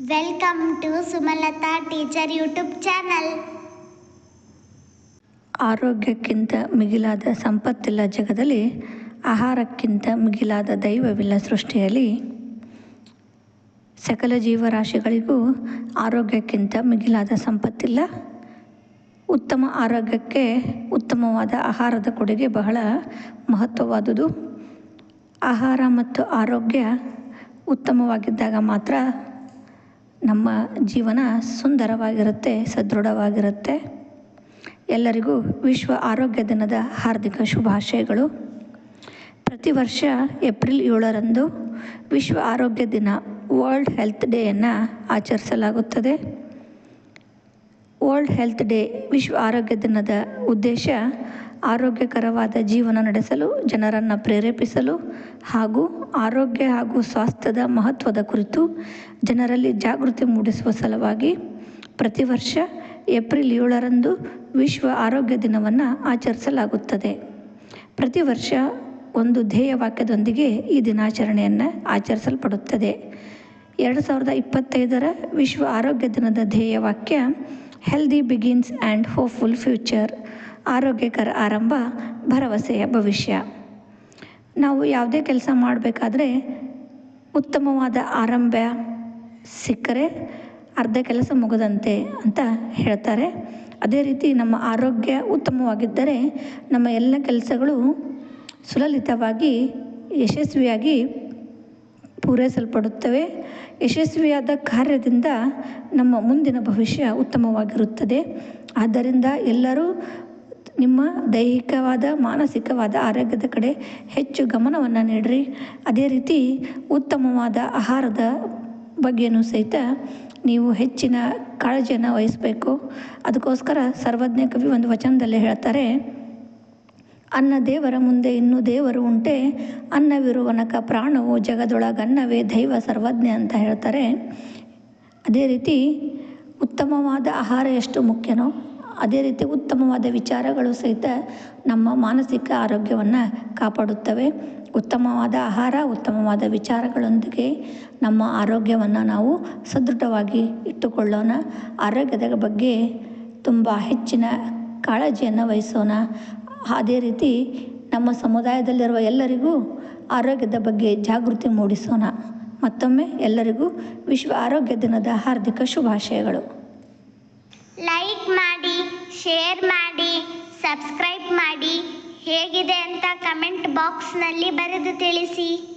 Welcome to Sumalatha teacher YouTube channel ಆರೋಗ್ಯಕ್ಕಿಂತ ಮಿಗಿಲಾದ ಸಂಪತ್ತಿಲ್ಲ ಜಗದಲ್ಲಿ ಆಹಾರಕ್ಕಿಂತ ಮಿಗಿಲಾದ ದೈವವಿಲ್ಲ ಸೃಷ್ಟಿಯಲ್ಲಿ ಸಕಲ ಜೀವರಾಶಿಗಳಿಗೂ ಆರೋಗ್ಯಕ್ಕಿಂತ ಮಿಗಿಲಾದ ಸಂಪತ್ತಿಲ್ಲ. ಉತ್ತಮ ಆರೋಗ್ಯಕ್ಕೆ ಉತ್ತಮವಾದ ಆಹಾರದ ಕೊಡುಗೆ ಬಹಳ ಮಹತ್ವವಾದುದು. ಆಹಾರ ಮತ್ತು ಆರೋಗ್ಯ ಉತ್ತಮವಾಗಿದ್ದಾಗ ಮಾತ್ರ ನಮ್ಮ ಜೀವನ ಸುಂದರವಾಗಿರುತ್ತೆ, ಸದೃಢವಾಗಿರುತ್ತೆ. ಎಲ್ಲರಿಗೂ ವಿಶ್ವ ಆರೋಗ್ಯ ದಿನದ ಹಾರ್ದಿಕ ಶುಭಾಶಯಗಳು. ಪ್ರತಿ ವರ್ಷ ಏಪ್ರಿಲ್ ಏಳರಂದು ವಿಶ್ವ ಆರೋಗ್ಯ ದಿನ ವರ್ಲ್ಡ್ ಹೆಲ್ತ್ ಡೇಯನ್ನು ಆಚರಿಸಲಾಗುತ್ತದೆ. ವರ್ಲ್ಡ್ ಹೆಲ್ತ್ ಡೇ ವಿಶ್ವ ಆರೋಗ್ಯ ದಿನದ ಉದ್ದೇಶ ಆರೋಗ್ಯಕರವಾದ ಜೀವನ ನಡೆಸಲು, ಜನರನ್ನು ಪ್ರೇರೇಪಿಸಲು ಹಾಗೂ ಆರೋಗ್ಯ ಹಾಗೂ ಸ್ವಾಸ್ಥ್ಯದ ಮಹತ್ವದ ಕುರಿತು ಜನರಲ್ಲಿ ಜಾಗೃತಿ ಮೂಡಿಸುವ ಸಲುವಾಗಿ ಪ್ರತಿ ವರ್ಷ ಏಪ್ರಿಲ್ ಏಳರಂದು ವಿಶ್ವ ಆರೋಗ್ಯ ದಿನವನ್ನು ಆಚರಿಸಲಾಗುತ್ತದೆ. ಪ್ರತಿ ವರ್ಷ ಒಂದು ಧ್ಯೇಯ ವಾಕ್ಯದೊಂದಿಗೆ ಈ ದಿನಾಚರಣೆಯನ್ನು ಆಚರಿಸಲ್ಪಡುತ್ತದೆ. ಎರಡು ಸಾವಿರದ ಇಪ್ಪತ್ತೈದರ ವಿಶ್ವ ಆರೋಗ್ಯ ದಿನದ ಧ್ಯೇಯ ವಾಕ್ಯ healthy begins and hopeful future ಆರೋಗ್ಯಕರ ಆರಂಭ, ಭರವಸೆಯ ಭವಿಷ್ಯ. ನಾವು ಯಾವುದೇ ಕೆಲಸ ಮಾಡಬೇಕಾದ್ರೆ ಉತ್ತಮವಾದ ಆರಂಭ ಸಿಕ್ಕರೆ ಅರ್ಧ ಕೆಲಸ ಮುಗದಂತೆ ಅಂತ ಹೇಳ್ತಾರೆ. ಅದೇ ರೀತಿ ನಮ್ಮ ಆರೋಗ್ಯ ಉತ್ತಮವಾಗಿದ್ದರೆ ನಮ್ಮ ಎಲ್ಲ ಕೆಲಸಗಳು ಸುಲಲಿತವಾಗಿ, ಯಶಸ್ವಿಯಾಗಿ ಪೂರೈಸಲ್ಪಡುತ್ತವೆ. ಯಶಸ್ವಿಯಾದ ಕಾರ್ಯದಿಂದ ನಮ್ಮ ಮುಂದಿನ ಭವಿಷ್ಯ ಉತ್ತಮವಾಗಿರುತ್ತದೆ. ಆದ್ದರಿಂದ ಎಲ್ಲರೂ ನಿಮ್ಮ ದೈಹಿಕವಾದ, ಮಾನಸಿಕವಾದ ಆರೋಗ್ಯದ ಕಡೆ ಹೆಚ್ಚು ಗಮನವನ್ನು ನೀಡಿರಿ. ಅದೇ ರೀತಿ ಉತ್ತಮವಾದ ಆಹಾರದ ಬಗ್ಗೆಯೂ ಸಹಿತ ನೀವು ಹೆಚ್ಚಿನ ಕಾಳಜಿಯನ್ನು ವಹಿಸಬೇಕು. ಅದಕ್ಕೋಸ್ಕರ ಸರ್ವಜ್ಞ ಕವಿ ಒಂದು ವಚನದಲ್ಲಿ ಹೇಳ್ತಾರೆ, ಅನ್ನ ದೇವರ ಮುಂದೆ ಇನ್ನೂ ದೇವರು ಉಂಟೆ. ಅನ್ನವಿರುವನಕ ಪ್ರಾಣವು ಜಗದೊಳಗನ್ನವೇ ದೈವ ಸರ್ವಜ್ಞ ಅಂತ ಹೇಳ್ತಾರೆ. ಅದೇ ರೀತಿ ಉತ್ತಮವಾದ ಆಹಾರ ಎಷ್ಟು ಮುಖ್ಯನೋ ಅದೇ ರೀತಿ ಉತ್ತಮವಾದ ವಿಚಾರಗಳು ಸಹಿತ ನಮ್ಮ ಮಾನಸಿಕ ಆರೋಗ್ಯವನ್ನು ಕಾಪಾಡುತ್ತವೆ. ಉತ್ತಮವಾದ ಆಹಾರ, ಉತ್ತಮವಾದ ವಿಚಾರಗಳೊಂದಿಗೆ ನಮ್ಮ ಆರೋಗ್ಯವನ್ನು ನಾವು ಸದೃಢವಾಗಿ ಇಟ್ಟುಕೊಳ್ಳೋಣ. ಆರೋಗ್ಯದ ಬಗ್ಗೆ ತುಂಬ ಹೆಚ್ಚಿನ ಕಾಳಜಿಯನ್ನು ವಹಿಸೋಣ. ಅದೇ ರೀತಿ ನಮ್ಮ ಸಮುದಾಯದಲ್ಲಿರುವ ಎಲ್ಲರಿಗೂ ಆರೋಗ್ಯದ ಬಗ್ಗೆ ಜಾಗೃತಿ ಮೂಡಿಸೋಣ. ಮತ್ತೊಮ್ಮೆ ಎಲ್ಲರಿಗೂ ವಿಶ್ವ ಆರೋಗ್ಯ ದಿನದ ಹಾರ್ದಿಕ ಶುಭಾಶಯಗಳು. ಲೈಕ್ ಮಾಡಿ ಶೇರ್ ಮಾಡಿ ಸಬ್ಸ್ಕ್ರೈಬ್ ಮಾಡಿ. ಹೇಗಿದೆ ಅಂತ ಕಮೆಂಟ್ ಬಾಕ್ಸ್ನಲ್ಲಿ ಬರೆದು ತಿಳಿಸಿ.